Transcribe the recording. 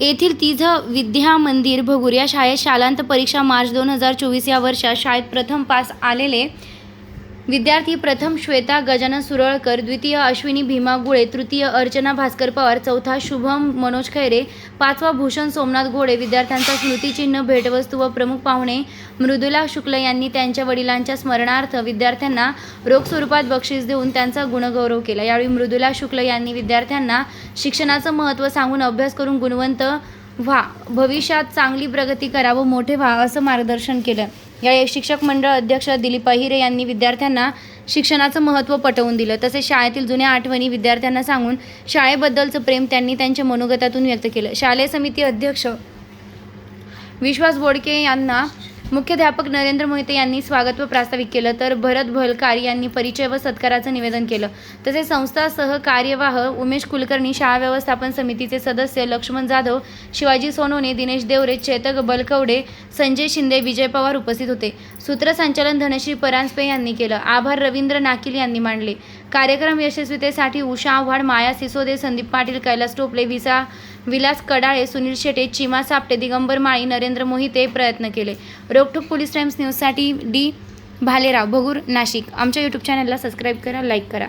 येथील तिझ विद्या मंदिर भगूर या शाळेत शालांत परीक्षा मार्च दोन हजार चोवीस या वर्षात शाळेत प्रथम पास आलेले विद्यार्थी प्रथम श्वेता गजानन सुरळकर द्वितीय अश्विनी भीमा गुळे तृतीय अर्चना भास्कर पवार चौथा शुभम मनोज खैरे पाचवा भूषण सोमनाथ घोडे विद्यार्थ्यांचा स्मृतिचिन्ह भेटवस्तू व प्रमुख पाहुणे मृदुला शुक्ल यांनी त्यांच्या वडिलांच्या स्मरणार्थ विद्यार्थ्यांना रोख स्वरूपात बक्षीस देऊन त्यांचा गुणगौरव केला. यावेळी मृदुला शुक्ल यांनी विद्यार्थ्यांना शिक्षणाचं महत्त्व सांगून अभ्यास करून गुणवंत व्हा भविष्यात चांगली प्रगती करा व मोठे व्हा असं मार्गदर्शन केलं. यावेळी शिक्षक मंडळ अध्यक्ष दिलीप अहिरे यांनी विद्यार्थ्यांना शिक्षणाचं महत्त्व पटवून दिलं. तसेच शाळेतील जुन्या आठवणी विद्यार्थ्यांना सांगून शाळेबद्दलचं प्रेम त्यांनी त्यांच्या मनोगतातून व्यक्त केलं. शालेय समिती अध्यक्ष विश्वास बोडके यांना मुख्याध्यापक नरेंद्र मोहिते यांनी स्वागत व प्रास्ताविक केलं तर भरत भलकार यांनी परिचय व सत्काराचं निवेदन केलं. तसेच संस्था सह कार्यवाह उमेश कुलकर्णी शाळा व्यवस्थापन समितीचे सदस्य लक्ष्मण जाधव शिवाजी सोनवणे दिनेश देवरे चेतक बलकवडे संजय शिंदे विजय पवार उपस्थित होते. सूत्रसंचालन धनश्री परांजपे यांनी केलं. आभार रवींद्र नाकील यांनी मांडले. कार्यक्रम यशस्वीतेसाठी उषा आव्हाड माया सिसोदे संदीप पाटील कैलास टोपले विसा विलास कडाळे सुनील शेटे चिमा सापटे दिगंबर माळी नरेंद्र मोहिते प्रयत्न केले. रोकठोक पोलीस टाइम्स न्यूजसाठी डी भालेराव भगूर नाशिक. आमच्या यूट्यूब चॅनलला सबस्क्राईब करा लाईक करा.